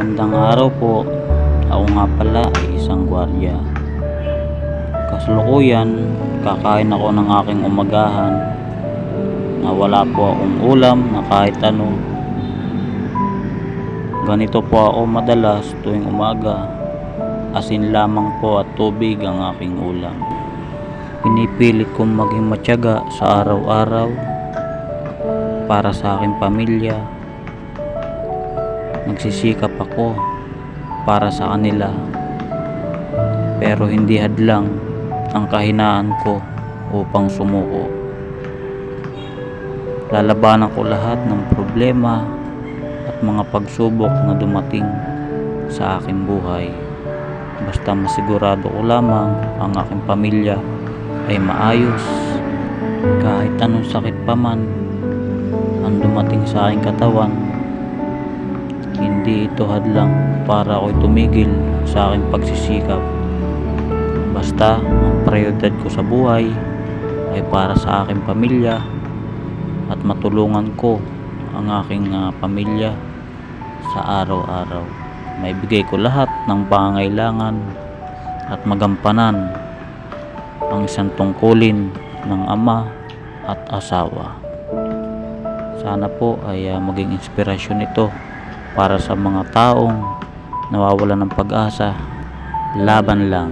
Magandang araw po. Ako nga pala ay isang gwardiya. Kasalukuyan, kakain ako ng aking umagahan na wala po akong ulam na kahit ano. Ganito po ako madalas tuwing umaga. Asin lamang po at tubig ang aking ulam. Pinipilit kong maging matyaga sa araw-araw para sa aking pamilya. Nagsisikap ako para sa kanila. Pero hindi hadlang ang kahinaan ko upang sumuko. Lalabanan ko lahat ng problema at mga pagsubok na dumating sa aking buhay. Basta masigurado ko lamang ang aking pamilya ay maayos kahit anong sakit pa man ang dumating sa aking katawan hindi ito hadlang para ako'y tumigil sa aking pagsisikap basta ang prioridad ko sa buhay ay para sa aking pamilya at matulungan ko ang aking ah, pamilya sa araw-araw maibigay ko lahat ng pangangailangan at magampanan ang isang tungkulin ng ama at asawa. Sana po ay ah, maging inspirasyon ito para sa mga taong nawawalan ng pag-asa. Laban lang.